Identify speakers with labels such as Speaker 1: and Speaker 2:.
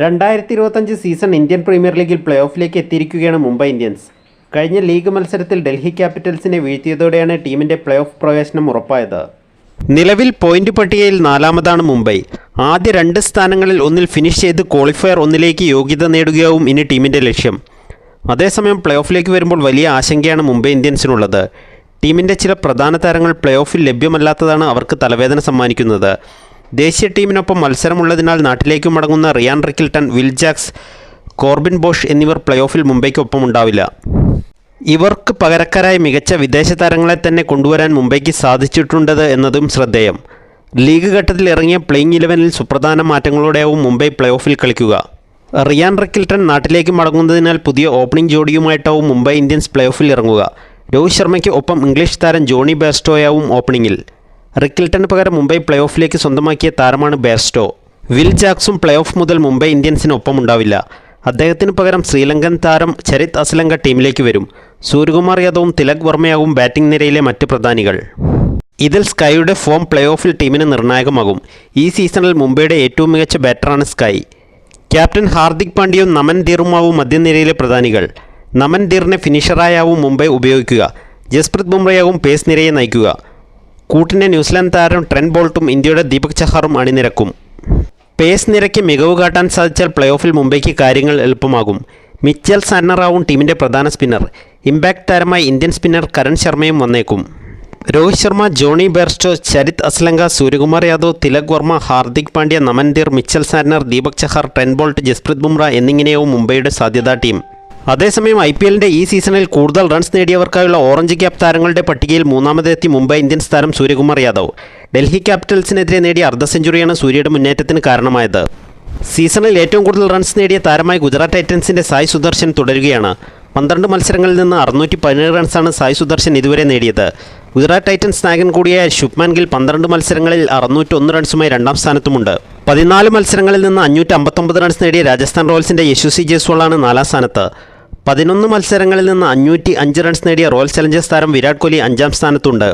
Speaker 1: രണ്ടായിരത്തി ഇരുപത്തഞ്ച് season Indian premier ലീഗിൽ പ്ലേ ഓഫിലേക്ക് എത്തിയിരിക്കുകയാണ് മുംബൈ ഇന്ത്യൻസ്. കഴിഞ്ഞ ലീഗ് മത്സരത്തിൽ ഡൽഹി ക്യാപിറ്റൽസിനെ വീഴ്ത്തിയതോടെയാണ് ടീമിന്റെ പ്ലേ ഓഫ് പ്രവേശനം ഉറപ്പായത്. നിലവിൽ പോയിന്റ് പട്ടികയിൽ നാലാമതാണ് മുംബൈ. ആദ്യ രണ്ട് സ്ഥാനങ്ങളിൽ ഒന്നിൽ ഫിനിഷ് ചെയ്ത് ക്വാളിഫയർ ഒന്നിലേക്ക് യോഗ്യത നേടുകയാവും ഇനി ടീമിന്റെ ലക്ഷ്യം. അതേസമയം പ്ലേ ഓഫിലേക്ക് വരുമ്പോൾ വലിയ ആശങ്കയാണ് മുംബൈ ഇന്ത്യൻസിനുള്ളത്. ടീമിന്റെ ചില പ്രധാന താരങ്ങൾ പ്ലേ ഓഫിൽ ലഭ്യമല്ലാത്തതാണ് അവർക്ക് തലവേദന സമ്മാനിക്കുന്നത്. ദേശീയ ടീമിനൊപ്പം മത്സരമുള്ളതിനാൽ നാട്ടിലേക്ക് മടങ്ങുന്ന Ryan Rickelton Will Jacks Corbin Bosch എന്നിവർ പ്ലേ ഓഫിൽ മുംബൈക്കൊപ്പം ഉണ്ടാവില്ല ഇവർക്ക് പകരക്കാരായി മികച്ച വിദേശ താരങ്ങളെ തന്നെ കൊണ്ടുവരാൻ മുംബൈക്ക് സാധിച്ചിട്ടുണ്ടത് എന്നതും ശ്രദ്ധേയം. ലീഗ് ഘട്ടത്തിൽ ഇറങ്ങിയ പ്ലേയിങ് ഇലവനിൽ സുപ്രധാന മാറ്റങ്ങളോടെയാവും മുംബൈ പ്ലേ ഓഫിൽ കളിക്കുക. റിയാൻ റിക്കിൽട്ടൺ നാട്ടിലേക്ക് മടങ്ങുന്നതിനാൽ പുതിയ ഓപ്പണിംഗ് ജോഡിയുമായിട്ടാവും മുംബൈ ഇന്ത്യൻസ് പ്ലേ ഓഫിൽ ഇറങ്ങുക. രോഹിത് ശർമ്മയ്ക്ക് ഒപ്പം ഇംഗ്ലീഷ് താരം ജോണി ബേസ്റ്റോയാവും ഓപ്പണിംഗിൽ. റിക്കിൽട്ടന് പകരം മുംബൈ പ്ലേ ഓഫിലേക്ക് സ്വന്തമാക്കിയ താരമാണ് ബേർസ്റ്റോ വിൽ ജാക്സും പ്ലേ ഓഫ് മുതൽ മുംബൈ ഇന്ത്യൻസിനൊപ്പം ഉണ്ടാവില്ല. അദ്ദേഹത്തിന് പകരം ശ്രീലങ്കൻ താരം ചരിത് അസ്ലങ്ക ടീമിലേക്ക് വരും. സൂര്യകുമാർ യാദവും തിലക് വർമ്മയാവും ബാറ്റിംഗ് നിരയിലെ മറ്റ് പ്രധാനികൾ. ഇതിൽ സ്കൈയുടെ ഫോം പ്ലേ ഓഫിൽ ടീമിന് നിർണായകമാകും. ഈ സീസണിൽ മുംബൈയുടെ ഏറ്റവും മികച്ച ബാറ്ററാണ് സ്കൈ. ക്യാപ്റ്റൻ ഹാർദിക് പാണ്ഡ്യയും നമൻ ധീറുമാവും മധ്യനിരയിലെ പ്രധാനികൾ. നമൻ ധീറിനെ ഫിനിഷറായാവും മുംബൈ ഉപയോഗിക്കുക. ജസ്പ്രീത് ബുംറയാവും പേസ് നിരയെ നയിക്കുക. കൂട്ടിനെ ന്യൂസിലാൻഡ് താരം ട്രെൻ ബോൾട്ടും ഇന്ത്യയുടെ ദീപക് ചഹാറും അണിനിരക്കും. പേസ് നിരയ്ക്ക് മികവ് കാട്ടാൻ സാധിച്ചാൽ പ്ലേ ഓഫിൽ മുംബൈക്ക് കാര്യങ്ങൾ എളുപ്പമാകും. മിച്ചൽ സന്നറാവും ടീമിന്റെ പ്രധാന സ്പിന്നർ. ഇമ്പാക്ട് താരമായി ഇന്ത്യൻ സ്പിന്നർ കരൺ ശർമ്മയും വന്നേക്കും. Rohit Sharma Jonny Bairstow Charith Asalanka Suryakumar Yadav Tilak Varma Hardik Pandya Naman Dhir Mitchell Santner Deepak Chahar Trent Boult Jasprit Bumrah എന്നിങ്ങനെയാവും മുംബൈയുടെ സാധ്യതാ ടീം. അതേസമയം ഐ പി എല്ലിന്റെ ഈ സീസണിൽ കൂടുതൽ റൺസ് നേടിയവർക്കായുള്ള ഓറഞ്ച് ക്യാപ് താരങ്ങളുടെ പട്ടികയിൽ മൂന്നാമതെത്തി മുംബൈ ഇന്ത്യൻസ് താരം സൂര്യകുമാർ യാദവ്. ഡൽഹി ക്യാപിറ്റൽസിനെതിരെ നേടിയ അർദ്ധ സെഞ്ചുറിയാണ് സൂര്യയുടെ മുന്നേറ്റത്തിന് കാരണമായത്. സീസണിൽ ഏറ്റവും കൂടുതൽ റൺസ് നേടിയ താരമായി ഗുജറാത്ത് ടൈറ്റൻസിന്റെ സായ് സുദർശൻ തുടരുകയാണ്. പന്ത്രണ്ട് മത്സരങ്ങളിൽ നിന്ന് അറുന്നൂറ്റി പതിനേഴ് റൺസാണ് സായ് സുദർശൻ ഇതുവരെ നേടിയത്. ഗുജറാത്ത് ടൈറ്റൻസ് നായകൻ കൂടിയായ ശുഭ്മാൻ ഗിൽ പന്ത്രണ്ട് മത്സരങ്ങളിൽ അറുന്നൂറ്റൊന്ന് റൺസുമായി രണ്ടാം സ്ഥാനത്തുമുണ്ട്. പതിനാല് മത്സരങ്ങളിൽ നിന്ന് അഞ്ഞൂറ്റി അമ്പത്തൊമ്പത് റൺസ് നേടിയ രാജസ്ഥാൻ റോയൽസിന്റെ യശുസി ജയ്സ്വാളാണ് നാലാം സ്ഥാനത്ത്. പതിനൊന്ന് മത്സരങ്ങളിൽ നിന്ന് അഞ്ഞൂറ്റി അഞ്ച് റൺസ് നേടിയ റോയൽ ചലഞ്ചേഴ്സ് താരം വിരാട് കോഹ്ലി അഞ്ചാം സ്ഥാനത്തുണ്ട്.